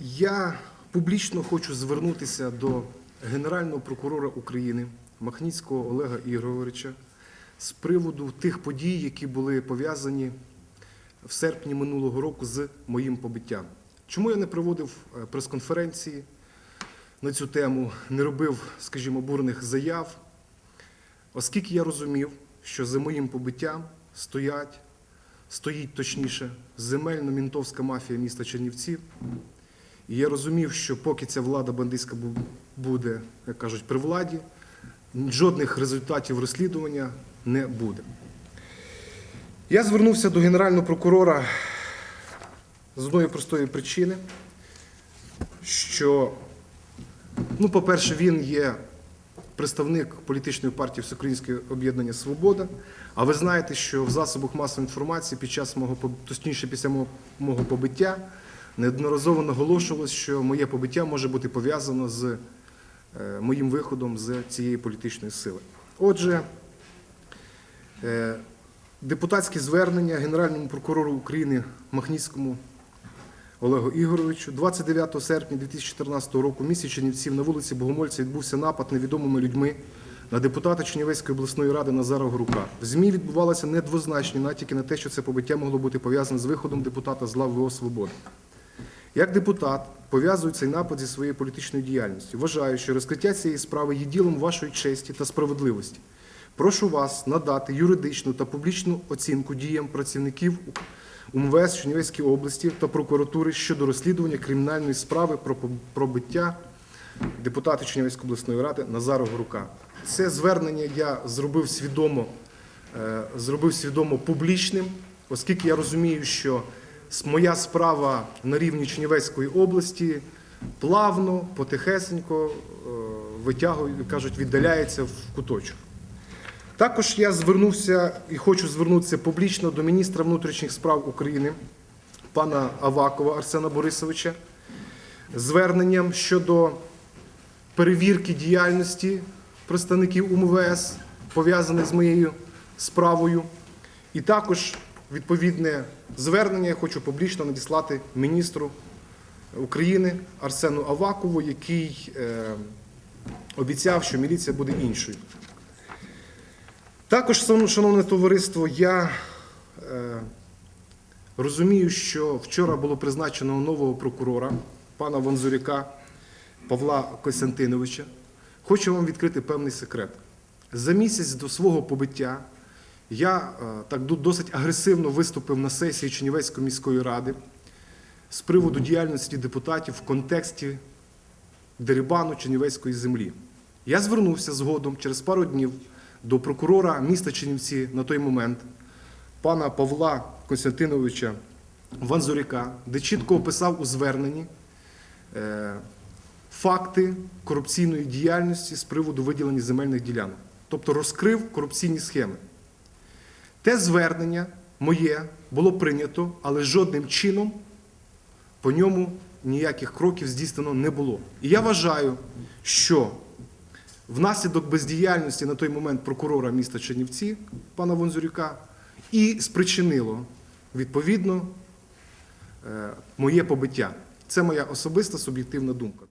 Я публічно хочу звернутися до Генерального прокурора України Махніцького Олега Ігоровича з приводу тих подій, які були пов'язані в серпні минулого року з моїм побиттям. Чому я не проводив е, прес-конференції на цю тему, не робив, скажімо, бурних заяв, оскільки я розумів, що за моїм побиттям стоять, стоїть точніше земельно-мінтовська мафія міста Чернівців. І я розумів, що поки ця влада бандитська буде, як кажуть, при владі, жодних результатів розслідування не буде. Я звернувся до генерального прокурора з одної простої причини, що, ну, по-перше, він є представник політичної партії Всеукраїнське об'єднання Свобода. А ви знаєте, що в засобах масової інформації під час мого точніше після мого побиття неодноразово наголошувалось, що моє побиття може бути пов'язано з е, моїм виходом з цієї політичної сили. Отже, е, депутатське звернення Генеральному прокурору України Махніцькому Олегу Ігоровичу 29 серпня 2014 року в місті Чернівців на вулиці Богомольця відбувся напад невідомими людьми на депутата Чернівецької обласної ради Назара Горука. В ЗМІ відбувалися недвозначні натяки на те, що це побиття могло бути пов'язане з виходом депутата з лав ВО «Свобода». Як депутат пов'язую цей напад зі своєю політичною діяльністю. Вважаю, що розкриття цієї справи є ділом вашої честі та справедливості. Прошу вас надати юридичну та публічну оцінку діям працівників УМВС Чернівецької області та прокуратури щодо розслідування кримінальної справи про пробиття депутата Чернівецької обласної ради Назара Горука. Це звернення я зробив свідомо, е, зробив свідомо публічним, оскільки я розумію, що моя справа на рівні Чернівецької області плавно, потихесенько е, витягує, кажуть, віддаляється в куточок. Також я звернувся і хочу звернутися публічно до міністра внутрішніх справ України, пана Авакова Арсена Борисовича, зверненням щодо перевірки діяльності представників УМВС, пов'язаних з моєю справою. І також відповідне звернення я хочу публічно надіслати міністру України Арсену Авакову, який е, обіцяв, що міліція буде іншою. Також, шановне- товариство, я е, розумію, що вчора було призначено нового прокурора, пана Вонзуряка Павла Костянтиновича. Хочу вам відкрити певний секрет. За місяць до свого побиття я е, так досить агресивно виступив на сесії Чернівецької міської ради з приводу діяльності депутатів в контексті дерибану Чернівецької землі. Я звернувся згодом через пару днів до прокурора міста Чернівці на той момент, пана Павла Костянтиновича Ванзуряка, де чітко описав у зверненні е, факти корупційної діяльності з приводу виділення земельних ділянок, тобто розкрив корупційні схеми. Те звернення моє було прийнято, але жодним чином по ньому ніяких кроків здійснено не було. І я вважаю, що внаслідок бездіяльності на той момент прокурора міста Чернівці, пана Вонзурюка, і спричинило відповідно е, моє побиття. Це моя особиста суб'єктивна думка.